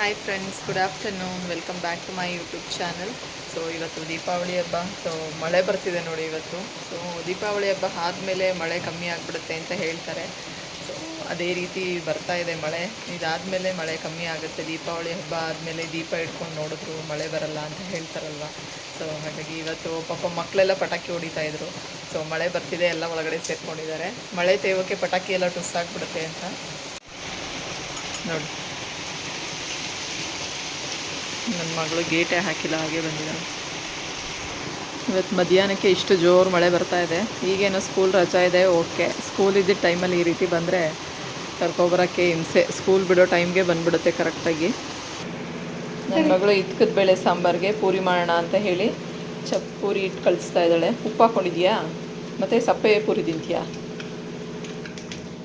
Hi friends good afternoon welcome back to my YouTube channel so ಇವತ್ತು ದೀಪಾವಳಿ ಹಬ್ಬ. So ಮಳೆ ಬರ್ತಿದೆ ನೋಡಿ ಇವತ್ತು. ಸೊ ದೀಪಾವಳಿ ಹಬ್ಬ ಆದಮೇಲೆ ಮಳೆ ಕಮ್ಮಿ ಆಗಿಬಿಡುತ್ತೆ ಅಂತ ಹೇಳ್ತಾರೆ. ಸೊ ಅದೇ ರೀತಿ ಬರ್ತಾ ಇದೆ ಮಳೆ. ಇದಾದಮೇಲೆ ಮಳೆ ಕಮ್ಮಿ ಆಗುತ್ತೆ. ದೀಪಾವಳಿ ಹಬ್ಬ ಆದಮೇಲೆ ದೀಪ ಇಟ್ಕೊಂಡು ನೋಡಿದ್ರು ಮಳೆ ಬರಲ್ಲ ಅಂತ ಹೇಳ್ತಾರಲ್ವ? ಸೊ ಹಾಗಾಗಿ ಇವತ್ತು ಪಾಪ ಮಕ್ಕಳೆಲ್ಲ ಪಟಾಕಿ ಹೊಡಿತಾ ಇದ್ರು. ಸೊ ಮಳೆ ಬರ್ತಿದೆ, ಎಲ್ಲ ಒಳಗಡೆ ಸೇರ್ಕೊಂಡಿದ್ದಾರೆ. ಮಳೆ ತೇವಕ್ಕೆ ಪಟಾಕಿ ಎಲ್ಲ ಟುಸ್ಸಾಗ್ಬಿಡುತ್ತೆ ಅಂತ. ನೋಡಿ. ನನ್ನ ಮಗಳು ಗೇಟೇ ಹಾಕಿಲ್ಲ, ಹಾಗೆ ಬಂದಿದ್ದಾಳೆ. ಇವತ್ತು ಮಧ್ಯಾಹ್ನಕ್ಕೆ ಇಷ್ಟು ಜೋರು ಮಳೆ ಬರ್ತಾ ಇದೆ. ಈಗೇನೋ ಸ್ಕೂಲ್ ರಜಾ ಇದೆ ಓಕೆ ಸ್ಕೂಲ್ ಇದ್ದಿದ್ದ ಟೈಮಲ್ಲಿ ಈ ರೀತಿ ಬಂದರೆ ಕರ್ಕೊಬರೋಕ್ಕೆ ಹಿಂಸೆ. ಸ್ಕೂಲ್ ಬಿಡೋ ಟೈಮ್ಗೆ ಬಂದುಬಿಡುತ್ತೆ ಕರೆಕ್ಟಾಗಿ ನನ್ನ ಮಗಳು ಇದ್ಕದ ಬೇಳೆ ಸಾಂಬಾರಿಗೆ ಪೂರಿ ಮಾಡೋಣ ಅಂತ ಹೇಳಿ ಚಪ್ ಪೂರಿ ಇಟ್ಟು ಕಳಿಸ್ತಾ ಇದ್ದಾಳೆ. ಉಪ್ಪು ಹಾಕ್ಕೊಂಡಿದ್ಯಾ ಮತ್ತು ಸಪ್ಪೆ ಪೂರಿ ತಿಂತೀಯಾ?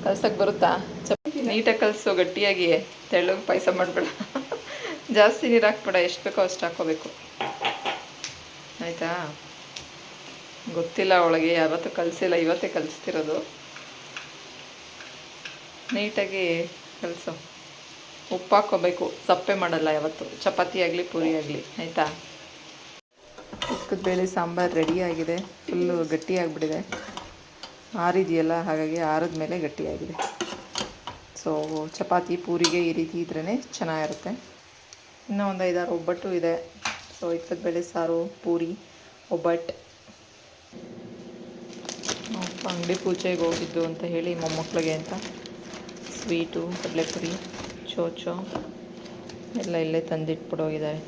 ಕಲ್ಸಕ್ಕೆ ಬರುತ್ತಾ? ಚಪ್ ನೀಟಾಗಿ ಕಲಿಸು ಗಟ್ಟಿಯಾಗಿ ತೆಳ್ಳಗೆ ಪಾಯಸ ಮಾಡಬೇಡ. ಜಾಸ್ತಿ ನೀರು ಹಾಕ್ಬೇಡ, ಎಷ್ಟು ಬೇಕೋ ಅಷ್ಟು ಹಾಕ್ಕೋಬೇಕು. ಆಯಿತಾ? ಗೊತ್ತಿಲ್ಲ ಅವಳಿಗೆ, ಯಾವತ್ತೂ ಕಲಿಸಿಲ್ಲ, ಇವತ್ತೇ ಕಲಿಸ್ತಿರೋದು. ನೀಟಾಗಿ ಕಲಿಸು. ಉಪ್ಪು ಹಾಕ್ಕೋಬೇಕು, ಸಪ್ಪೆ ಮಾಡಲ್ಲ ಯಾವತ್ತು. ಚಪಾತಿ ಆಗಲಿ, ಪೂರಿ ಆಗಲಿ, ಆಯಿತಾ? ಉಕ್ಕದ ಬೇಳೆ ಸಾಂಬಾರು ರೆಡಿಯಾಗಿದೆ ಫುಲ್ಲು ಗಟ್ಟಿಯಾಗಿಬಿಟ್ಟಿದೆ ಆರಿದೆಯಲ್ಲ, ಹಾಗಾಗಿ ಆರಿದ ಮೇಲೆ ಗಟ್ಟಿಯಾಗಿದೆ ಸೊ ಚಪಾತಿ, ಪೂರಿಗೆ ಈ ರೀತಿ ಇದ್ರೇ ಚೆನ್ನಾಗಿರುತ್ತೆ. ಇನ್ನೂ ಒಂದು ಐದಾರು ಒಬ್ಬಟ್ಟು ಇದೆ. ಸೊ ಇತ್ತದ ಬೆಳೆ ಸಾರು, ಪೂರಿ ಒಬ್ಬಟ್ಟು ಅಂಗಡಿ ಪೂಜೆಗೆ ಹೋಗಿದ್ದು ಅಂತ ಹೇಳಿ ಮೊಮ್ಮಕ್ಕಳಿಗೆ ಅಂತ. ಸ್ವೀಟು, ಕಡಲೆಪುರಿ, ಚೋಚೋ ಎಲ್ಲ ಇಲ್ಲೇ ತಂದಿಟ್ಬಿಡೋಗಿದ್ದಾರೆ.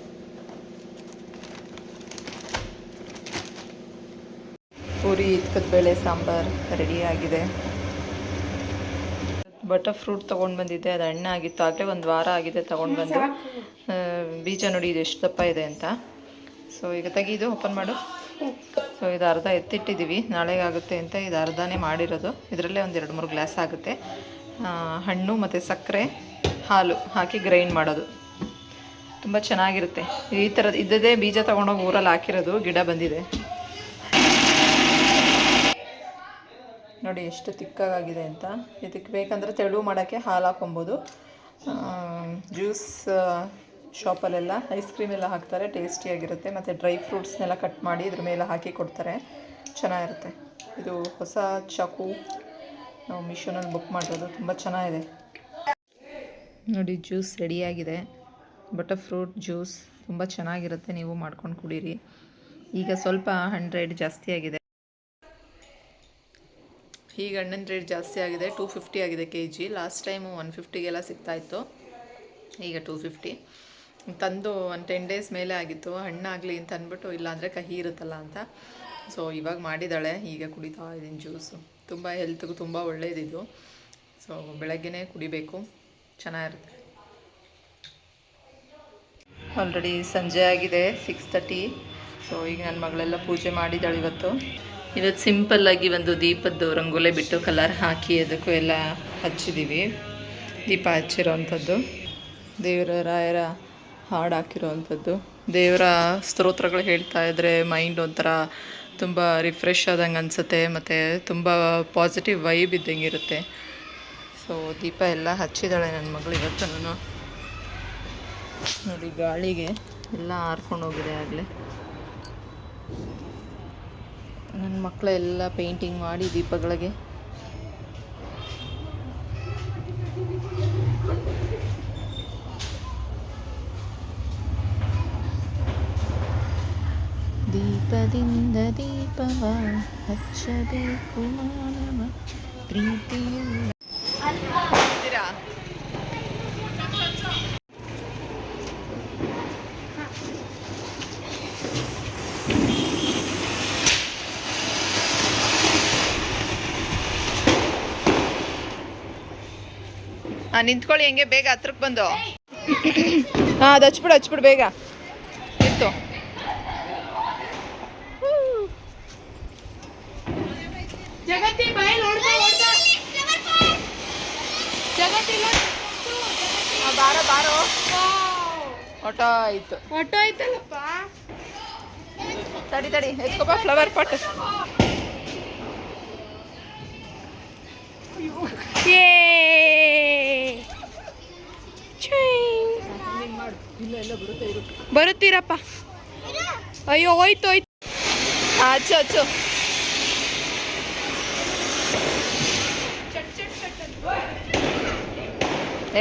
ಪೂರಿ ಇಕ್ಕದ ಬೇಳೆ, ಸಾಂಬಾರು ರೆಡಿಯಾಗಿದೆ ಬಟರ್ ಫ್ರೂಟ್ ತೊಗೊಂಡು ಬಂದಿದ್ದೆ ಅದು ಹಣ್ಣಾಗಿತ್ತು ಆಗಲೇ ಒಂದು ವಾರ ಆಗಿದೆ ತೊಗೊಂಡು ಬಂದು. ಬೀಜ ನೋಡಿ ಇದು ಎಷ್ಟು ದಪ್ಪ ಇದೆ ಅಂತ. ಸೊ ಈಗ ತೆಗೀದು ಓಪನ್ ಮಾಡು. ಸೊ ಇದು ಅರ್ಧ ಎತ್ತಿಟ್ಟಿದ್ದೀವಿ ನಾಳೆಗೆ ಆಗುತ್ತೆ ಅಂತ ಇದು ಅರ್ಧನೇ ಮಾಡಿರೋದು. ಇದರಲ್ಲೇ ಒಂದು ಎರಡು ಮೂರು ಗ್ಲಾಸ್ ಆಗುತ್ತೆ. ಹಣ್ಣು ಮತ್ತು ಸಕ್ಕರೆ ಹಾಲು ಹಾಕಿ ಗ್ರೈಂಡ್ ಮಾಡೋದು. ತುಂಬ ಚೆನ್ನಾಗಿರುತ್ತೆ. ಈ ಥರದ್ದು ಇದ್ದದೇ ಬೀಜ ತೊಗೊಂಡೋಗಿ ಊರಲ್ಲಿ ಹಾಕಿರೋದು ಗಿಡ ಬಂದಿದೆ. ನೋಡಿ ಎಷ್ಟು ತಿಕ್ಕಾಗಿದೆ ಅಂತ. ಇದಕ್ಕೆ ಬೇಕಂದರೆ ತೆಳು ಮಾಡೋಕ್ಕೆ ಹಾಲು ಹಾಕೊಬೋದು ಜ್ಯೂಸ್ ಶಾಪಲ್ಲೆಲ್ಲ ಐಸ್ ಕ್ರೀಮ್ ಎಲ್ಲ ಹಾಕ್ತಾರೆ, ಟೇಸ್ಟಿಯಾಗಿರುತ್ತೆ. ಮತ್ತು ಡ್ರೈ ಫ್ರೂಟ್ಸ್ನೆಲ್ಲ ಕಟ್ ಮಾಡಿ ಇದ್ರ ಮೇಲೆ ಹಾಕಿ ಕೊಡ್ತಾರೆ. ಚೆನ್ನಾಗಿರುತ್ತೆ. ಇದು ಹೊಸ ಚಾಕು ನಾವು ಮಿಶೋನಲ್ಲಿ ಬುಕ್ ಮಾಡಿರೋದು. ತುಂಬ ಚೆನ್ನಾಗಿದೆ. ನೋಡಿ, ಜ್ಯೂಸ್ ರೆಡಿಯಾಗಿದೆ. ಬಟರ್ ಫ್ರೂಟ್ ಜ್ಯೂಸ್ ತುಂಬ ಚೆನ್ನಾಗಿರುತ್ತೆ. ನೀವು ಮಾಡ್ಕೊಂಡು ಕುಡೀರಿ. ಈಗ ಸ್ವಲ್ಪ ಹಂಡ್ರೆಡ್ ಜಾಸ್ತಿ ಆಗಿದೆ. ಈಗ ಹಣ್ಣಿನ ರೇಟ್ ಜಾಸ್ತಿ ಆಗಿದೆ ಟೂ ಫಿಫ್ಟಿ ಆಗಿದೆ K G last time one ಫಿಫ್ಟಿಗೆಲ್ಲ ಸಿಗ್ತಾಯಿತ್ತು ಈಗ ಟೂ ಫಿಫ್ಟಿ ತಂದು ಒಂದು ಟೆನ್ ಡೇಸ್ ಮೇಲೆ ಆಗಿತ್ತು, ಹಣ್ಣಾಗಲಿ ಅಂತ ಅಂದ್ಬಿಟ್ಟು ಇಲ್ಲಾಂದರೆ ಕಹಿ ಇರುತ್ತಲ್ಲ ಅಂತ. ಸೊ ಇವಾಗ ಮಾಡಿದ್ದಾಳೆ, ಈಗ ಕುಡಿತಾ ಇದ್ದೀನಿ ಜ್ಯೂಸು ತುಂಬ ಹೆಲ್ತ್ಗೂ ತುಂಬ ಒಳ್ಳೆಯದಿದ್ದು ಸೊ ಬೆಳಗ್ಗೆನೇ ಕುಡಿಬೇಕು, ಚೆನ್ನಾಗಿರುತ್ತೆ. ಆಲ್ರೆಡಿ ಸಂಜೆ ಆಗಿದೆ ಸಿಕ್ಸ್ ತರ್ಟಿ ಸೊ ಈಗ ನನ್ನ ಮಗಳೆಲ್ಲ ಪೂಜೆ ಮಾಡಿದ್ದಾಳೆ ಇವತ್ತು. ಇವತ್ತು ಸಿಂಪಲ್ಲಾಗಿ ಒಂದು ದೀಪದ್ದು ರಂಗೋಲೆ ಬಿಟ್ಟು ಕಲರ್ ಹಾಕಿ ಅದಕ್ಕೂ ಎಲ್ಲ ಹಚ್ಚಿದ್ದೀವಿ ದೀಪ ಹಚ್ಚಿರೋವಂಥದ್ದು ದೇವರ ರಾಯರ ಹಾಡು ಹಾಕಿರೋವಂಥದ್ದು ದೇವರ ಸ್ತೋತ್ರಗಳು ಹೇಳ್ತಾ ಇದ್ದರೆ ಮೈಂಡ್ ಒಂಥರ ತುಂಬ ರಿಫ್ರೆಶ್ ಆದಂಗೆ ಅನಿಸುತ್ತೆ, ಮತ್ತು ತುಂಬ ಪಾಸಿಟಿವ್ ವೈಬ್ ಇದ್ದಂಗೆ ಇರುತ್ತೆ. ಸೊ ದೀಪ ಎಲ್ಲ ಹಚ್ಚಿದ್ದಾಳೆ ನನ್ನ ಮಗಳು ಇವತ್ತು ನೋಡಿ, ಗಾಳಿಗೆ ಎಲ್ಲ ಹಾರ್ಕೊಂಡು ಹೋಗಿದೆ ಆಗಲೇ. ನನ್ನ ಮಕ್ಕಳೆಲ್ಲ ಪೇಂಟಿಂಗ್ ಮಾಡಿ ದೀಪಗಳಿಗೆ. ದೀಪದಿಂದ ದೀಪವ ಹಚ್ಚಬೇಕು ಮಾನವ ಪ್ರೀತಿಯುಳ್ಳ ಹಾಂ ನಿಂತ್ಕೊಳ್ಳಿ ಹೆಂಗೆ ಬೇಗ ಹತ್ರಕ್ಕೆ ಬಂದು. ಹಾಂ ಅದು ಹಚ್ಬಿಡು ಹಚ್ಬಿಡು ಬೇಗ. ಇತ್ತು ಬಾರೋ ಬಾರೋ. ಆಯಿತು. ಐತಲ್ಲಪ್ಪ ತಡಿ ತಡಿ ಎತ್ಕೊಬ ಫ್ಲವರ್ ಪಾಟ್ ಯೇ ಬರುತ್ತೀರಪ್ಪ. ಅಯ್ಯೋ, ಹೋಯ್ತು ಹೋಯ್ತು. ಅಚ್ಚು ಅಚ್ಚು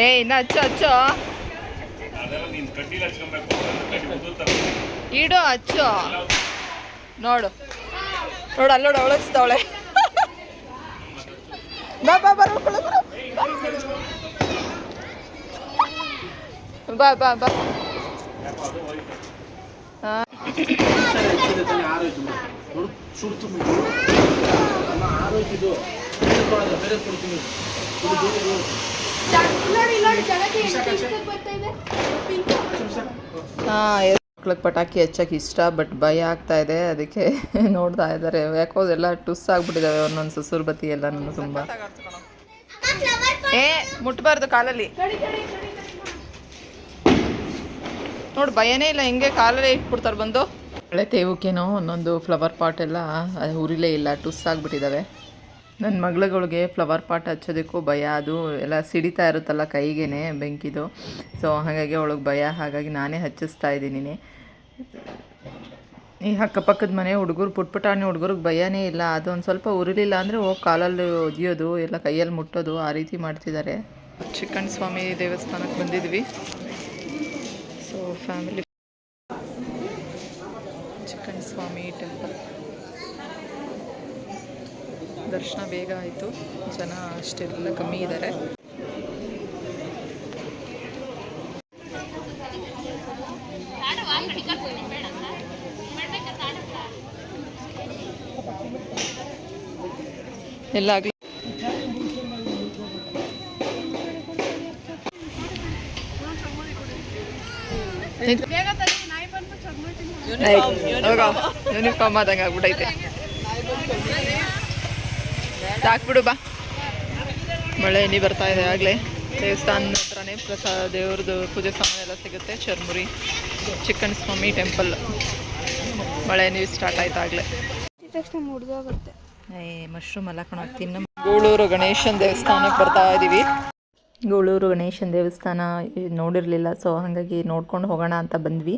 ಏ, ಇನ್ನ ಅಚ್ಚು ಅಚ್ಚು ಇಡು ಅಚ್ಚು ನೋಡು. ನೋಡು, ಅಲ್ಲೋಡು ಅವಳಸ್ತಾವಳೆ ಬಾ ಬಾ ಬರ್ಬೇಕು ಬಾ. ಬಾ ಬಾ. ಹಾ. ಮಕ್ಳಿಗೆ ಪಟಾಕಿ ಹಚ್ಚಕ್ಕೆ ಇಷ್ಟ ಬಟ್ ಭಯ ಆಗ್ತಾ ಇದೆ. ಅದಕ್ಕೆ ನೋಡ್ತಾ ಇದ್ದಾರೆ. ಯಾಕೋ ಎಲ್ಲ ಟುಸ್ ಆಗ್ಬಿಟ್ಟಿದಾವೆ ಒಂದೊಂದು ಸುಸುರು ಬತ್ತಿ ಎಲ್ಲ ನನ್ನ ತುಂಬ ಏ ಮುಟ್ಬಾರ್ದು ಕಾಲಲ್ಲಿ. ನೋಡು, ಭಯನೇ ಇಲ್ಲ, ಹೆಂಗೆ ಕಾಲಲ್ಲೇ ಇಟ್ಬಿಡ್ತಾರೆ ಬಂದು. ಹಳೆ ತೇವಕ್ಕೇನೋ ಒಂದೊಂದು ಫ್ಲವರ್ ಪಾಟ್ ಎಲ್ಲ ಉರಿಲೇ ಇಲ್ಲ, ಟುಸ್ ಆಗಿಬಿಟ್ಟಿದ್ದಾವೆ ನನ್ನ ಮಗಳುಗಳಿಗೆ ಫ್ಲವರ್ ಪಾಟ್ ಹಚ್ಚೋದಕ್ಕೂ ಭಯ, ಅದು ಎಲ್ಲ ಸಿಡಿತಾ ಇರುತ್ತಲ್ಲ ಕೈಗೇನೆ ಬೆಂಕಿದು. ಸೊ ಹಾಗಾಗಿ ಅವಳಿಗೆ ಭಯ, ಹಾಗಾಗಿ ನಾನೇ ಹಚ್ಚಿಸ್ತಾ ಇದ್ದೀನಿ. ಈ ಅಕ್ಕಪಕ್ಕದ ಮನೆ ಹುಡುಗರು, ಪುಟ್ಪುಟಾಣಿ ಹುಡುಗರಿಗೆ ಭಯನೇ ಇಲ್ಲ ಅದು ಒಂದು ಸ್ವಲ್ಪ ಉರಿಲಿಲ್ಲ ಅಂದರೆ ಹೋಗಿ ಕಾಲಲ್ಲಿ ಒದಿಯೋದು, ಎಲ್ಲ ಕೈಯಲ್ಲಿ ಮುಟ್ಟೋದು, ಆ ರೀತಿ ಮಾಡ್ತಿದ್ದಾರೆ. ಚಿಕ್ಕಣ್ಣ ಸ್ವಾಮಿ ದೇವಸ್ಥಾನಕ್ಕೆ ಬಂದಿದ್ವಿ. ಫ್ಯಾಮಿಲಿ ಚಿಕನ್ ಸ್ವಾಮಿ ಟೆಂಪಲ್ ದರ್ಶನ ಬೇಗ ಆಯಿತು. ಜನ ಅಷ್ಟೆಲ್ಲ ಕಮ್ಮಿ ಇದ್ದಾರೆ ಎಲ್ಲಾಗಲಿ ಯೂನಿಫಾರ್ಮ್ ಆದಂಗೆ ಆಗ್ಬಿಟ್ಟೈತೆ ಸಾಕ್ಬಿಡು ಬಾ. ಮಳೆ ಎಣ್ಣಿ ಬರ್ತಾ ಇದೆ ಆಗಲೇ. ದೇವಸ್ಥಾನ ಹತ್ರನೇ ಪ್ರಸಾದ ದೇವ್ರದ್ದು ಪೂಜೆ ಸಮಯ ಎಲ್ಲ ಸಿಗುತ್ತೆ. ಚರ್ಮುರಿ ಚಿಕ್ಕನ್ ಸ್ವಾಮಿ ಟೆಂಪಲ್. ಮಳೆ ನೀರು ಸ್ಟಾರ್ಟ್ ಆಯ್ತು ಆಗಲೇ. ಏ ಮಶ್ರೂಮ್ ಎಲ್ಲ ಕಣ ತಿನ್ನ. ಗೂಳೂರು ಗಣೇಶನ ದೇವಸ್ಥಾನಕ್ಕೆ ಬರ್ತಾ ಇದ್ದೀವಿ ಗೂಳೂರು ಗಣೇಶನ ದೇವಸ್ಥಾನ ನೋಡಿರಲಿಲ್ಲ ಸೊ ಹಾಗಾಗಿ ನೋಡ್ಕೊಂಡು ಹೋಗೋಣ ಅಂತ ಬಂದ್ವಿ.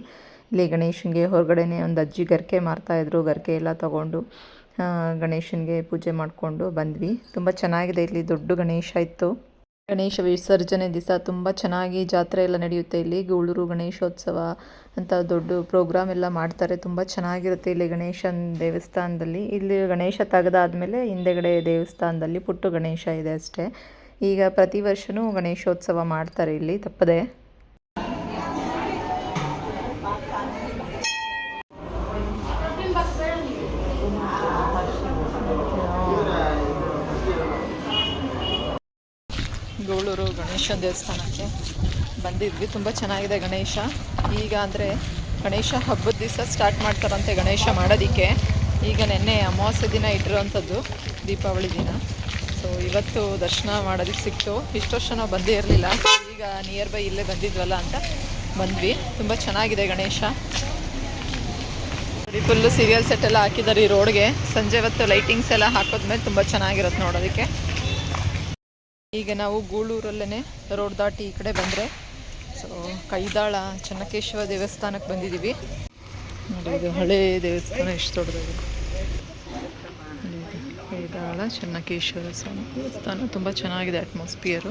ಇಲ್ಲಿ ಗಣೇಶನಿಗೆ ಹೊರಗಡೆನೇ ಒಂದು ಅಜ್ಜಿ ಗರಿಕೆ ಮಾರ್ತಾಯಿದ್ರು ಗರಿಕೆ ಎಲ್ಲ ತಗೊಂಡು ಗಣೇಶನಿಗೆ ಪೂಜೆ ಮಾಡಿಕೊಂಡು ಬಂದ್ವಿ. ತುಂಬ ಚೆನ್ನಾಗಿದೆ ಇಲ್ಲಿ, ದೊಡ್ಡ ಗಣೇಶ ಇತ್ತು. ಗಣೇಶ ವಿಸರ್ಜನೆ ದಿವಸ ತುಂಬ ಚೆನ್ನಾಗಿ ಜಾತ್ರೆ ಎಲ್ಲ ನಡೆಯುತ್ತೆ ಇಲ್ಲಿ. ಗೂಳೂರು ಗಣೇಶೋತ್ಸವ ಅಂತ ದೊಡ್ಡ ಪ್ರೋಗ್ರಾಮ್ ಎಲ್ಲ ಮಾಡ್ತಾರೆ. ತುಂಬ ಚೆನ್ನಾಗಿರುತ್ತೆ ಇಲ್ಲಿ ಗಣೇಶನ ದೇವಸ್ಥಾನದಲ್ಲಿ. ಇಲ್ಲಿ ಗಣೇಶ ತೆಗೆದಾದ್ಮೇಲೆ ಹಿಂದೆಗಡೆ ದೇವಸ್ಥಾನದಲ್ಲಿ ಪುಟ್ಟು ಗಣೇಶ ಇದೆ ಅಷ್ಟೇ. ಈಗ ಪ್ರತಿ ವರ್ಷವೂ ಗಣೇಶೋತ್ಸವ ಮಾಡ್ತಾರೆ ಇಲ್ಲಿ, ತಪ್ಪದೆ ಗೂಳೂರು ಗಣೇಶ ದೇವಸ್ಥಾನಕ್ಕೆ ಬಂದಿದ್ವಿ. ತುಂಬ ಚೆನ್ನಾಗಿದೆ ಗಣೇಶ. ಈಗ ಅಂದರೆ ಗಣೇಶ ಹಬ್ಬದ ದಿವಸ ಸ್ಟಾರ್ಟ್ ಮಾಡ್ತಾರಂತೆ ಗಣೇಶ ಮಾಡೋದಕ್ಕೆ. ಈಗ ನೆನ್ನೆ ಅಮಾವಾಸ್ಯೆ ದಿನ ಇಟ್ಟಿರೋವಂಥದ್ದು ದೀಪಾವಳಿ ದಿನ. ಸೊ ಇವತ್ತು ದರ್ಶನ ಮಾಡೋದಕ್ಕೆ ಸಿಕ್ತು. ಇಷ್ಟು ವರ್ಷ ನಾವು ಬಂದೇ ಇರಲಿಲ್ಲ. ಈಗ ನಿಯರ್ ಬೈ ಇಲ್ಲೇ ಬಂದಿದ್ವಲ್ಲ ಅಂತ ಬಂದ್ವಿ. ತುಂಬ ಚೆನ್ನಾಗಿದೆ ಗಣೇಶ. ಫುಲ್ಲು ಸೀರಿಯಲ್ ಸೆಟ್ ಎಲ್ಲ ಹಾಕಿದ್ದಾರೆ ಈ ರೋಡ್ಗೆ ಸಂಜೆ ಹೊತ್ತು ಲೈಟಿಂಗ್ಸ್ ಎಲ್ಲ ಹಾಕೋದ್ಮೇಲೆ ತುಂಬ ಚೆನ್ನಾಗಿರುತ್ತೆ ನೋಡೋದಕ್ಕೆ. ಈಗ ನಾವು ಗೂಳೂರಲ್ಲೇ ರೋಡ್ ದಾಟಿ ಈ ಕಡೆ ಬಂದರೆ. ಸೊ ಕೈದಾಳ ಚೆನ್ನಕೇಶವ ದೇವಸ್ಥಾನಕ್ಕೆ ಬಂದಿದ್ದೀವಿ. ನೋಡಿ ಇದು ಹಳೆ ದೇವಸ್ಥಾನ, ಎಷ್ಟು ದೊಡ್ಡದಾಗಿದೆ ಕೈದಾಳ ಚೆನ್ನಕೇಶ್ವರ ಸ್ವಾಮಿ ದೇವಸ್ಥಾನ ತುಂಬ ಚೆನ್ನಾಗಿದೆ ಅಟ್ಮಾಸ್ಫಿಯರು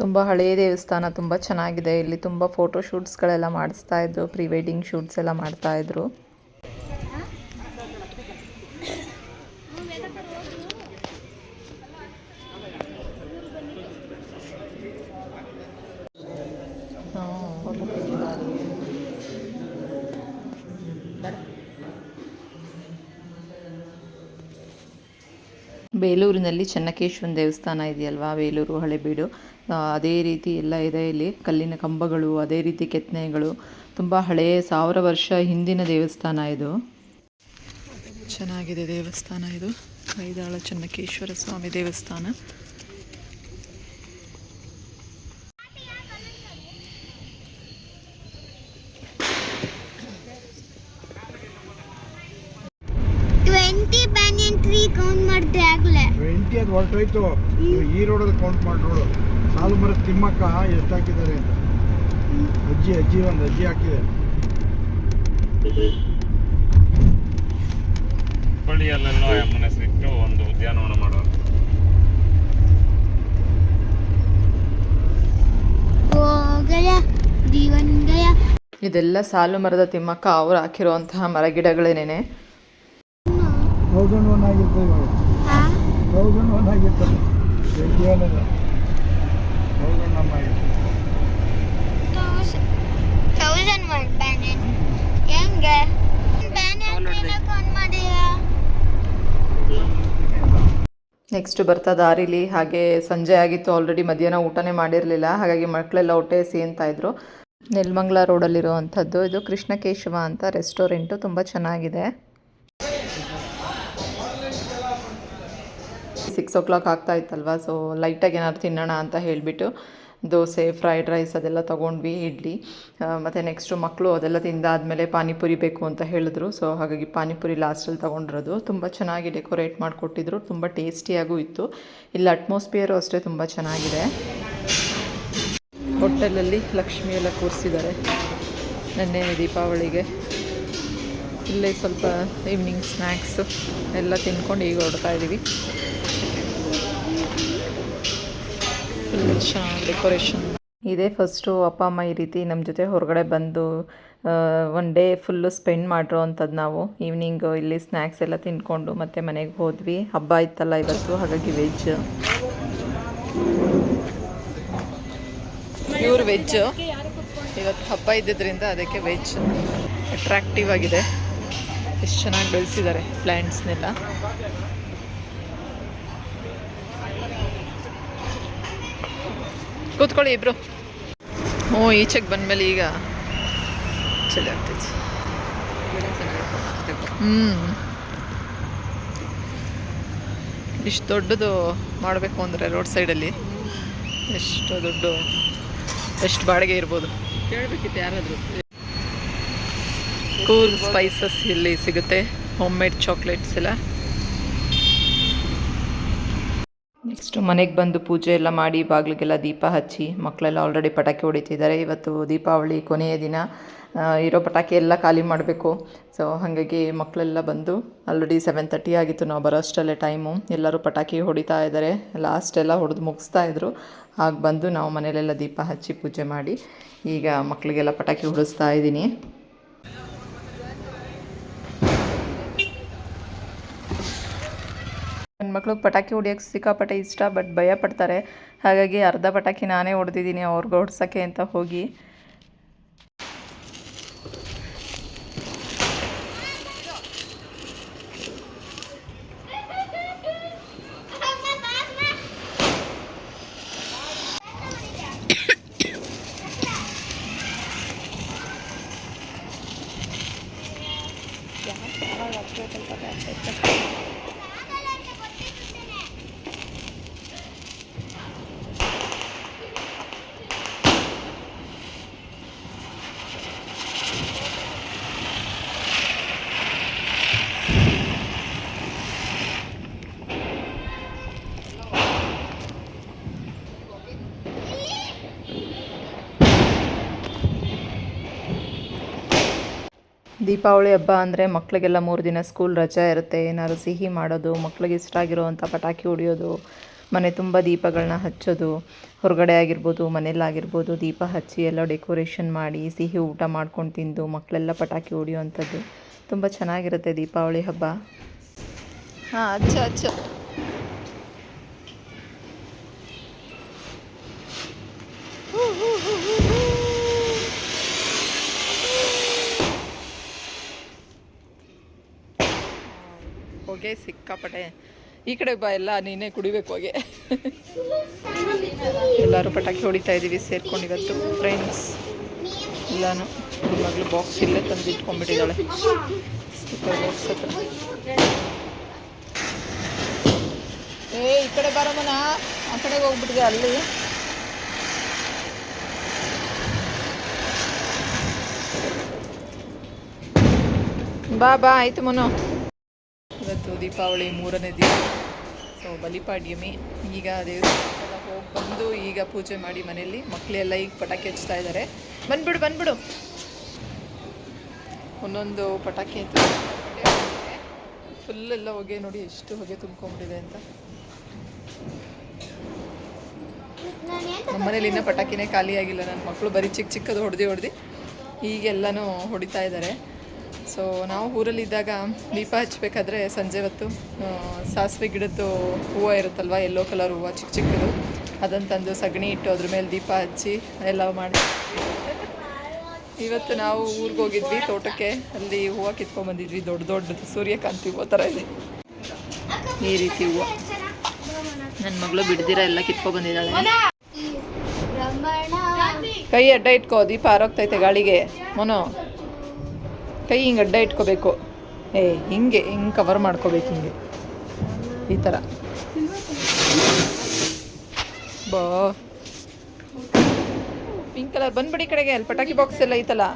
ತುಂಬ ಹಳೆಯ ದೇವಸ್ಥಾನ, ತುಂಬ ಚೆನ್ನಾಗಿದೆ. ಇಲ್ಲಿ ತುಂಬ ಫೋಟೋ ಶೂಟ್ಸ್ಗಳೆಲ್ಲ ಮಾಡಿಸ್ತಾ ಇದ್ರು ಪ್ರೀ ವೆಡ್ಡಿಂಗ್ ಶೂಟ್ಸ್ ಎಲ್ಲ ಮಾಡ್ತಾ ಇದ್ರು. ಬೇಲೂರಿನಲ್ಲಿ ಚೆನ್ನಕೇಶ್ವರನ ದೇವಸ್ಥಾನ ಇದೆಯಲ್ವಾ? ಬೇಲೂರು ಹಳೆಬೀಡು. ಅದೇ ರೀತಿ ಎಲ್ಲ ಇದೆ ಇಲ್ಲಿ. ಕಲ್ಲಿನ ಕಂಬಗಳು ಅದೇ ರೀತಿ ಕೆತ್ತನೆಗಳು. ತುಂಬ ಹಳೆಯ ಸಾವಿರ ವರ್ಷ ಹಿಂದಿನ ದೇವಸ್ಥಾನ ಇದು. ಚೆನ್ನಾಗಿದೆ ದೇವಸ್ಥಾನ ಇದು. ಐದಾಳ ಚೆನ್ನಕೇಶ್ವರ ಸ್ವಾಮಿ ದೇವಸ್ಥಾನ. ಟ್ವೆಂಟಿ ಬ್ಯಾನಿಯನ್ ಟ್ರೀ ಕೌಂಟ್ ಮಾಡಿದೆ ಆಗ್ಲೇ. ಟ್ವೆಂಟಿ ಅದು ಹೊರಟೋಯ್ತು. ಈ ರೋಡಲ್ಲಿ ಕೌಂಟ್ ಮಾಡಿ ನೋಡು ಸಾಲು ಮರದ ತಿಮ್ಮಕ್ಕ ಎಷ್ಟಾಕಿದ್ದಾರೆ ಅಂತ? ಅಜ್ಜಿ ಅಜ್ಜಿ ಒಂದು ಅಜ್ಜಿ ಹಾಕಿದೆ. ಹುಬ್ಬಳ್ಳಿಯಲ್ಲೆಲ್ಲ ಅಮ್ಮನ ಹೆಸರಿಟ್ಟು ಒಂದು ಉದ್ಯಾನವನ ಮಾಡೋರು ಇದೆಲ್ಲ ಸಾಲು ಮರದ ತಿಮ್ಮಕ್ಕ ಅವ್ರು ಹಾಕಿರುವಂತಹ ಮರಗಿಡಗಳೇನೇನೆ? ತೌಸಂಡ್ ಒನ್ ಆಗಿರ್ತದೆ ತೌಸಂಡ್ ಒನ್ ಆಗಿರ್ತದೆ ತೌಸಂಡ್ ಹೆಂಗೆ ಫೋನ್ ಮಾಡಿಯಾ? ನೆಕ್ಸ್ಟ್ ಬರ್ತಾ ದಾರಿಲಿ ಹಾಗೆ ಸಂಜೆ ಆಗಿತ್ತು ಆಲ್ರೆಡಿ ಮಧ್ಯಾಹ್ನ ಊಟನೇ ಮಾಡಿರಲಿಲ್ಲ ಹಾಗಾಗಿ ಮಕ್ಕಳೆಲ್ಲ ಹೊಟ್ಟೆ ಇದ್ರು. ನೆಲ್ಮಂಗ್ಲ ರೋಡಲ್ಲಿರುವಂಥದ್ದು ಇದು ಕೃಷ್ಣಕೇಶವ ಅಂತ ರೆಸ್ಟೋರೆಂಟು ತುಂಬ ಚೆನ್ನಾಗಿದೆ. ಸಿಕ್ಸ್ ಓ ಕ್ಲಾಕ್ ಆಗ್ತಾ ಇತ್ತಲ್ವ ಸೊ ಲೈಟಾಗಿ ಏನಾದ್ರು ತಿನ್ನೋಣ ಅಂತ ಹೇಳಿಬಿಟ್ಟು ದೋಸೆ ಫ್ರೈಡ್ ರೈಸ್ ಅದೆಲ್ಲ ತೊಗೊಂಡ್ವಿ, ಇಡ್ಲಿ. ಮತ್ತು ನೆಕ್ಸ್ಟು ಮಕ್ಕಳು ಅದೆಲ್ಲ ತಿಂದಾದಮೇಲೆ ಪಾನಿಪುರಿ ಬೇಕು ಅಂತ ಹೇಳಿದ್ರು. ಸೊ ಹಾಗಾಗಿ ಪಾನಿಪುರಿ ಲಾಸ್ಟಲ್ಲಿ ತೊಗೊಂಡಿರೋದು. ತುಂಬ ಚೆನ್ನಾಗಿ ಡೆಕೋರೇಟ್ ಮಾಡಿಕೊಟ್ಟಿದ್ರು. ತುಂಬ ಟೇಸ್ಟಿಯಾಗೂ ಇತ್ತು. ಇಲ್ಲಿ ಅಟ್ಮಾಸ್ಫಿಯರು ಅಷ್ಟೇ ತುಂಬ ಚೆನ್ನಾಗಿದೆ. ಹೋಟೆಲಲ್ಲಿ ಲಕ್ಷ್ಮಿ ಎಲ್ಲ ಕೂರಿಸಿದ್ದಾರೆ. ನೆನ್ನೆ ದೀಪಾವಳಿಗೆ. ಇಲ್ಲೇ ಸ್ವಲ್ಪ ಈವ್ನಿಂಗ್ ಸ್ನ್ಯಾಕ್ಸು ಎಲ್ಲ ತಿನ್ಕೊಂಡು ಈಗ ಹೊಡ್ತಾ ಇದ್ದೀವಿ ಫುಲ್ ಚೆನ್ನಾಗಿ ಡೆಕೋರೇಷನ್ ಇದೇ ಫಸ್ಟು ಅಪ್ಪ ಅಮ್ಮ ಈ ರೀತಿ ನಮ್ಮ ಜೊತೆ ಹೊರಗಡೆ ಬಂದು ಒನ್ ಡೇ ಫುಲ್ಲು ಸ್ಪೆಂಡ್ ಮಾಡಿರೋ ಅಂಥದ್ದು ನಾವು. ಈವ್ನಿಂಗ್ ಇಲ್ಲಿ ಸ್ನ್ಯಾಕ್ಸ್ ಎಲ್ಲ ತಿನ್ಕೊಂಡು ಮತ್ತೆ ಮನೆಗೆ ಹೋದ್ವಿ. ಹಬ್ಬ ಇತ್ತಲ್ಲ ಇವತ್ತು ಹಾಗಾಗಿ ವೆಜ್ ಪ್ಯೂರ್ ವೆಜ್ ಇವತ್ತು ಹಬ್ಬ ಇದ್ದಿದ್ದರಿಂದ ಅದಕ್ಕೆ ವೆಜ್ ಅಟ್ರಾಕ್ಟಿವ್ ಆಗಿದೆ. ಎಷ್ಟು ಚೆನ್ನಾಗಿ ಬೆಳೆಸಿದ್ದಾರೆ ಪ್ಲ್ಯಾಂಟ್ಸ್ನೆಲ್ಲ ಕೂತ್ಕೊಳ್ಳಿ ಇಬ್ರು. ಹ್ಞೂ ಈಚೆಗೆ ಬಂದಮೇಲೆ ಈಗ ಚಳಿ ಆಗ್ತೈತಿ. ಹ್ಞೂ ಇಷ್ಟು ದೊಡ್ಡದು ಮಾಡಬೇಕು ಅಂದರೆ ರೋಡ್ ಸೈಡಲ್ಲಿ ಎಷ್ಟು ದೊಡ್ಡ ಎಷ್ಟು ಬಾಡಿಗೆ ಇರ್ಬೋದು. ಕೇಳಬೇಕಿತ್ತು ಯಾರಾದರೂ. ಕೂಲ್ ಸ್ಪೈಸಸ್ ಇಲ್ಲಿ ಸಿಗುತ್ತೆ. ಹೋಮ್ ಮೇಡ್ ಚಾಕ್ಲೇಟ್ಸ್ ಎಲ್ಲ. ನೆಕ್ಸ್ಟು ಮನೆಗೆ ಬಂದು ಪೂಜೆ ಎಲ್ಲ ಮಾಡಿ ಬಾಗಿಲಿಗೆಲ್ಲ ದೀಪ ಹಚ್ಚಿ ಮಕ್ಕಳೆಲ್ಲ ಆಲ್ರೆಡಿ ಪಟಾಕಿ ಹೊಡಿತಿದ್ದಾರೆ. ಇವತ್ತು ದೀಪಾವಳಿ ಕೊನೆಯ ದಿನ. ಇರೋ ಪಟಾಕಿ ಎಲ್ಲ ಖಾಲಿ ಮಾಡಬೇಕು. ಸೊ ಹಾಗಾಗಿ ಮಕ್ಕಳೆಲ್ಲ ಬಂದು ಆಲ್ರೆಡಿ ಸೆವೆನ್ ತರ್ಟಿ ಆಗಿತ್ತು. ನಾವು ಬರೋ ಅಷ್ಟರಲ್ಲೇ ಟೈಮು ಎಲ್ಲರೂ ಪಟಾಕಿ ಹೊಡಿತಾ ಇದ್ದಾರೆ. ಲಾಸ್ಟ್ ಎಲ್ಲ ಹೊಡೆದು ಮುಗಿಸ್ತಾ ಇದ್ರು. ಹಾಗೆ ಬಂದು ನಾವು ಮನೇಲೆಲ್ಲ ದೀಪ ಹಚ್ಚಿ ಪೂಜೆ ಮಾಡಿ ಈಗ ಮಕ್ಕಳಿಗೆಲ್ಲ ಪಟಾಕಿ ಹೊಡಿಸ್ತಾ ಇದ್ದೀನಿ. ನನ್ನ ಮಕ್ಳಿಗೆ ಪಟಾಕಿ ಹೊಡಿಯೋಕೆ ಸಿಕ್ಕಾಪಟ್ಟೆ ಇಷ್ಟ, ಬಟ್ ಭಯ ಪಡ್ತಾರೆ. ಹಾಗಾಗಿ ಅರ್ಧ ಪಟಾಕಿ ನಾನೇ ಹೊಡೆದಿದ್ದೀನಿ, ಅವ್ರಿಗೆ ಹೊಡ್ಸೋಕ್ಕೆ ಅಂತ ಹೋಗಿ. ದೀಪಾವಳಿ ಹಬ್ಬ ಅಂದರೆ ಮಕ್ಕಳಿಗೆಲ್ಲ ಮೂರು ದಿನ ಸ್ಕೂಲ್ ರಜೆ ಇರುತ್ತೆ. ಏನಾದ್ರು ಸಿಹಿ ಮಾಡೋದು, ಮಕ್ಳಿಗೆ ಇಷ್ಟ ಆಗಿರೋವಂಥ ಪಟಾಕಿ ಹೊಡಿಯೋದು, ಮನೆ ತುಂಬ ದೀಪಗಳನ್ನ ಹಚ್ಚೋದು, ಹೊರಗಡೆ ಆಗಿರ್ಬೋದು ಮನೇಲಾಗಿರ್ಬೋದು ದೀಪ ಹಚ್ಚಿ ಎಲ್ಲ ಡೆಕೋರೇಷನ್ ಮಾಡಿ, ಸಿಹಿ ಊಟ ಮಾಡ್ಕೊಂಡು ತಿಂದು ಮಕ್ಕಳೆಲ್ಲ ಪಟಾಕಿ ಹೊಡಿಯೋವಂಥದ್ದು ತುಂಬ ಚೆನ್ನಾಗಿರುತ್ತೆ ದೀಪಾವಳಿ ಹಬ್ಬ. ಹಾಂ ಅಚ್ಚ ಅಚ್ಚ ಹೊಗೆ ಸಿಕ್ಕಾಪಟ್ಟೆ. ಈ ಕಡೆ ಬಾ, ಎಲ್ಲ ನೀನೇ ಕುಡಿಬೇಕು ಹೋಗಿ. ಎಲ್ಲರೂ ಪಟಾಕಿ ಹೊಡಿತಾ ಇದ್ದೀವಿ, ಸೇರ್ಕೊಂಡು ಇವತ್ತು ಫ್ರೆಂಡ್ಸ್ ಎಲ್ಲಾನು. ಮಗಳು ಬಾಕ್ಸ್ ಇಲ್ಲೇ ತಂದು ಇಟ್ಕೊಂಡ್ಬಿಟ್ಟಿದ್ದಾಳೆ. ಬಾಕ್ಸ್ ಹತ್ರ. ಏ, ಈ ಕಡೆ ಬರೋಮನ ಆ ಕಡೆಗೆ ಹೋಗ್ಬಿಟ್ಟಿದೆ ಅಲ್ಲಿ. ಬಾ ಬಾ, ಆಯ್ತು ಮನು. ದೀಪಾವಳಿ ಮೂರನೇ ದಿನ. ಸೊ ಬಲಿಪಾಡ್ಯಮಿ. ಈಗ ದೇವಸ್ಥಾನಕ್ಕೆಲ್ಲ ಹೋಗಿ ಬಂದು ಈಗ ಪೂಜೆ ಮಾಡಿ ಮನೆಯಲ್ಲಿ. ಮಕ್ಕಳೆಲ್ಲ ಈಗ ಪಟಾಕಿ ಹಚ್ತಾ ಇದ್ದಾರೆ ಬಂದ್ಬಿಡು ಬಂದ್ಬಿಡು. ಒಂದೊಂದು ಪಟಾಕಿ ಅಂತ ಫುಲ್ ಎಲ್ಲ ಹೊಗೆ ನೋಡಿ ಎಷ್ಟು ಹೊಗೆ ತುಂಬ್ಕೊಂಡ್ಬಿಟ್ಟಿದೆ ಅಂತ. ನಮ್ಮ ಮನೇಲಿ ಇನ್ನೂ ಪಟಾಕಿನೇ ಖಾಲಿ ಆಗಿಲ್ಲ. ನನ್ನ ಮಕ್ಕಳು ಬರೀ ಚಿಕ್ಕ ಚಿಕ್ಕದು ಹೊಡೆದು ಹೊಡೆದು ಈಗೆಲ್ಲನೂ ಹೊಡಿತಾ ಇದ್ದಾರೆ ಸೊ ನಾವು ಊರಲ್ಲಿದ್ದಾಗ ದೀಪ ಹಚ್ಚಬೇಕಾದ್ರೆ ಸಂಜೆ ಹೊತ್ತು ಸಾಸಿವೆ ಗಿಡದ್ದು ಹೂವು ಇರುತ್ತಲ್ವ ಎಲ್ಲೋ ಕಲರ್ ಹೂವು ಚಿಕ್ಕ ಚಿಕ್ಕದು ಅದನ್ನು ತಂದು ಸಗಣಿ ಇಟ್ಟು ಅದ್ರ ಮೇಲೆ ದೀಪ ಹಚ್ಚಿ ಎಲ್ಲ ಮಾಡಿ. ಇವತ್ತು ನಾವು ಊರಿಗೆ ಹೋಗಿದ್ವಿ ತೋಟಕ್ಕೆ. ಅಲ್ಲಿ ಹೂವು ಕಿತ್ಕೊಂಡ್ಬಂದಿದ್ವಿ ದೊಡ್ಡ ದೊಡ್ಡದು ಸೂರ್ಯಕಾಂತಿ ಹೂವು ಥರ ಇದೆ. ಈ ರೀತಿ ಹೂವು. ನನ್ನ ಮಗಳು ಬಿಡ್ದಿರ ಎಲ್ಲ ಕಿತ್ಕೊಬಂದಿದ್ದಾಳೆ ಬಂದಿದ್ದಾಳೆ. ಕೈ ಅಡ್ಡ ಇಟ್ಕೋ ದೀಪ ಆರೋಗ್ತೈತೆ ಗಾಳಿಗೆ. ಮನೋ. ಕೈ ಹಿಂಗೆ ಅಡ್ಡ ಇಟ್ಕೋಬೇಕು. ಏ ಹಿಂಗೆ ಹಿಂಗೆ ಕವರ್ ಮಾಡ್ಕೋಬೇಕು ಹಿಂಗೆ. ಈ ಥರ ಬಾ. ಪಿಂಕ್ ಕಲರ್ ಬಂದ್ಬಿಡಿ ಕಡೆಗೆ ಅಲ್ಲಿ ಪಟಾಕಿ ಬಾಕ್ಸ್ ಎಲ್ಲ ಐತಲ್ಲ.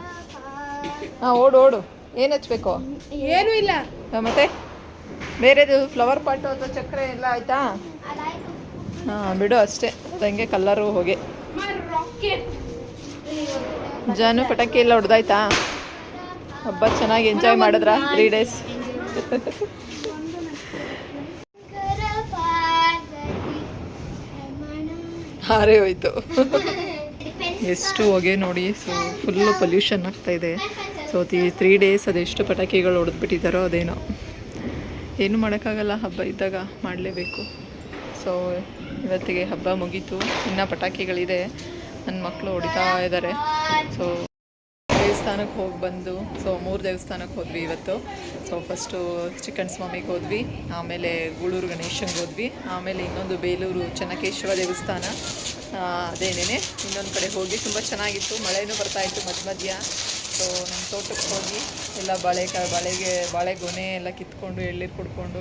ಹಾಂ ಓಡು ಓಡು. ಏನು ಹಚ್ಬೇಕು? ಏನೂ ಇಲ್ಲ. ಮತ್ತೆ? ಬೇರೆದು ಫ್ಲವರ್ ಪಾಟು ಅಥವಾ ಚಕ್ರ ಎಲ್ಲ ಆಯ್ತಾ? ಹಾಂ ಬಿಡು ಅಷ್ಟೇ. ಹಂಗೆ. ಕಲ್ಲರು ಹೋಗಿ ಜಾನು ಪಟಾಕಿ ಎಲ್ಲ ಹೊಡೆದಾಯ್ತಾ? ಹಬ್ಬ ಚೆನ್ನಾಗಿ ಎಂಜಾಯ್ ಮಾಡಿದ್ರಾ? ತ್ರೀ ಡೇಸ್ ಹಾರೇ ಹೋಯ್ತು. ಎಷ್ಟು ಹೊಗೆ ನೋಡಿ ಸೊ ಫುಲ್ಲು ಪೊಲ್ಯೂಷನ್ ಆಗ್ತಾ ಇದೆ. ಸೊ ತ್ರೀ ಡೇಸ್ ಅದೆಷ್ಟು ಪಟಾಕಿಗಳು ಹೊಡೆದ್ಬಿಟ್ಟಿದ್ದಾರೋ ಅದೇನೋ. ಏನು ಮಾಡೋಕ್ಕಾಗಲ್ಲ, ಹಬ್ಬ ಇದ್ದಾಗ ಮಾಡಲೇಬೇಕು. ಸೊ ಇವತ್ತಿಗೆ ಹಬ್ಬ ಮುಗೀತು. ಇನ್ನೂ ಪಟಾಕಿಗಳಿದೆ. ನನ್ನ ಮಕ್ಕಳು ಹೊಡಿತಾ ಇದ್ದಾರೆ ಸೊ ದೇವಸ್ಥಾನಕ್ಕೆ ಹೋಗಿ ಬಂದು ಸೊ ಮೂರು ದೇವಸ್ಥಾನಕ್ಕೆ ಹೋದ್ವಿ ಇವತ್ತು. ಸೊ ಫಸ್ಟು ಚಿಕ್ಕನ್ ಸ್ವಾಮಿಗೆ ಹೋದ್ವಿ, ಆಮೇಲೆ ಗೂಳೂರು ಗಣೇಶಂಗೆ ಹೋದ್ವಿ, ಆಮೇಲೆ ಇನ್ನೊಂದು ಬೇಲೂರು ಚೆನ್ನಕೇಶ್ವರ ದೇವಸ್ಥಾನ. ಅದೇನೇನೆ, ಇನ್ನೊಂದು ಕಡೆ ಹೋಗಿ ತುಂಬ ಚೆನ್ನಾಗಿತ್ತು, ಮಳೆನೂ ಬರ್ತಾಯಿತ್ತು ಮಧ್ಯ ಮಧ್ಯ. ಸೊ ನಮ್ಮ ತೋಟಕ್ಕೆ ಹೋಗಿ ಎಲ್ಲ ಬಾಳೆಕಾಯಿ ಬಾಳೆಗೆ ಬಾಳೆಗೊನೆ ಎಲ್ಲ ಕಿತ್ಕೊಂಡು, ಎಳ್ನೀರು ಕುಡ್ಕೊಂಡು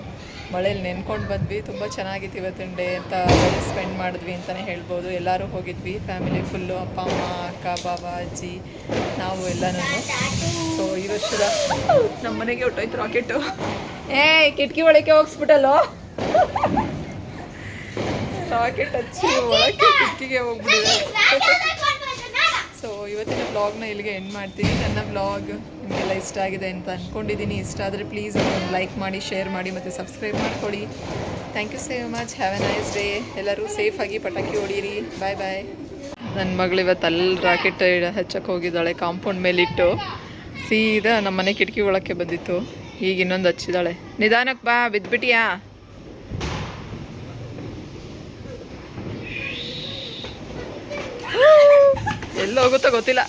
ಮಳೇಲಿ ನೆನ್ಕೊಂಡು ಬಂದ್ವಿ. ತುಂಬ ಚೆನ್ನಾಗಿತ್ತು ಇವತ್ತಿನ ಡೇ ಅಂತ ಸ್ಪೆಂಡ್ ಮಾಡಿದ್ವಿ ಅಂತಲೇ ಹೇಳ್ಬೋದು. ಎಲ್ಲರೂ ಹೋಗಿದ್ವಿ. ಫ್ಯಾಮಿಲಿ ಫುಲ್ಲು ಅಪ್ಪ, ಅಮ್ಮ, ಅಕ್ಕ ಬಾಬಾ ಅಜ್ಜಿ, ನಾವು ಎಲ್ಲನೂ. ಸೊ ಈ ವರ್ಷದ ನಮ್ಮ ಮನೆಗೆ ಹೊಟ್ಟೋಯ್ತು ರಾಕೆಟು ಏ, ಕಿಟಕಿ ಒಳಗೆ ಹೋಗಿಸ್ಬಿಟ್ಟಲ್ಲೋ? ರಾಕೆಟ್ ಹಚ್ಚಿ ಒಳಗೆ ಕಿಟಕಿಗೆ ಹೋಗ್ಬಿಟ್ಟಿದೆ. ಸೊ ಇವತ್ತಿನ ಬ್ಲಾಗ್ನ ಇಲ್ಲಿಗೆ ಎಂಡ್ ಮಾಡ್ತೀನಿ. ನನ್ನ ಬ್ಲಾಗ್ ನಿಮಗೆಲ್ಲ ಇಷ್ಟ ಆಗಿದೆ ಅಂತ ಅಂದ್ಕೊಂಡಿದ್ದೀನಿ ಇಷ್ಟ ಆದರೆ ಪ್ಲೀಸ್ ಲೈಕ್ ಮಾಡಿ ಶೇರ್ ಮಾಡಿ ಮತ್ತು ಸಬ್ಸ್ಕ್ರೈಬ್ ಮಾಡಿಕೊಡಿ. Thank you so much have a nice day ಎಲ್ಲರೂ ಸೇಫಾಗಿ ಪಟಾಕಿ ಹೊಡೀರಿ. ಬಾಯ್ ಬಾಯ್ ನನ್ನ ಮಗಳು ಇವತ್ತು ಅಲ್ಲಿ ರಾಕೆಟ್ ಹಚ್ಚಕ್ಕೆ ಹೋಗಿದ್ದಾಳೆ ಕಾಂಪೌಂಡ್ ಮೇಲಿಟ್ಟು. ಸೀದಾ ನಮ್ಮ ಮನೆ ಕಿಟಕಿ ಒಳಕ್ಕೆ ಬಂದಿತ್ತು. ಈಗ ಇನ್ನೊಂದು ಹಚ್ಚಿದ್ದಾಳೆ ನಿಧಾನಕ್ಕೆ ಬಾ ಬಿದ್ದುಬಿಟ್ಟಿಯಾ ಎಲ್ಲಿ ಹೋಗುತ್ತೋ ಗೊತ್ತಿಲ್ಲ